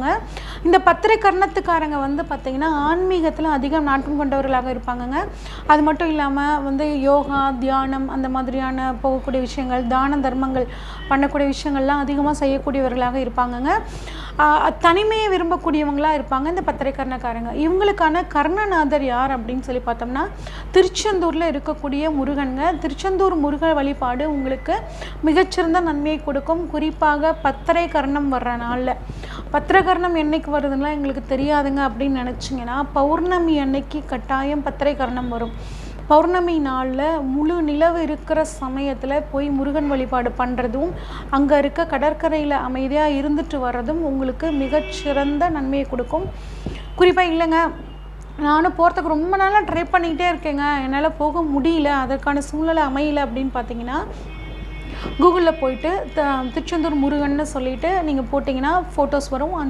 இருக்குங்க. இந்த பத்திரை கர்ணத்துக்காரங்க வந்து பார்த்திங்கன்னா ஆன்மீகத்தில் அதிகம் நாட்டம் கொண்டவர்களாக இருப்பாங்கங்க. அது மட்டும் இல்லாமல் வந்து யோகா தியானம் அந்த மாதிரியான போகக்கூடிய விஷயங்கள் தான தர்மங்கள் பண்ணக்கூடிய விஷயங்கள்லாம் அதிகமாக செய்யக்கூடியவர்களாக இருப்பாங்கங்க. தனிமையை விரும்பக்கூடியவங்களாக இருப்பாங்க இந்த பத்திரை கர்ணக்காரங்க. இவங்களுக்கான கர்ணநாதர் யார் அப்படின்னு சொல்லி பார்த்தோம்னா திருச்செந்தூரில் இருக்கக்கூடிய முருகனுங்க. திருச்செந்தூர் முருக வழிபாடு உங்களுக்கு மிகச்சிறந்த நன்மையை கொடுக்கும். குறிப்பாக பத்திரை கர்ணம் வர்ற நாளில். பத்திரகரணம் என்னைக்கு வருதுன்னா எங்களுக்கு தெரியாதுங்க அப்படின்னு நினச்சிங்கன்னா பௌர்ணமி அன்னைக்கு கட்டாயம் பத்திரைகரணம் வரும். பௌர்ணமி நாளில் முழு நிலவு இருக்கிற சமயத்தில் போய் முருகன் வழிபாடு பண்ணுறதும் அங்கே இருக்க கடற்கரையில் அமைதியாக இருந்துட்டு வர்றதும் உங்களுக்கு மிகச்சிறந்த நன்மையை கொடுக்கும். குறிப்பாக இல்லைங்க நானும் போகிறதுக்கு ரொம்ப நாளாக ட்ரை பண்ணிக்கிட்டே இருக்கேங்க. என்னால் போக முடியல அதற்கான சூழ்நிலை அமையல அப்படின்னு பார்த்தீங்கன்னா கூகுளில் போயிட்டு த- திருச்செந்தூர் முருகன்னு சொல்லிட்டு நீங்கள் போட்டிங்கன்னா ஃபோட்டோஸ் வரும். அந்த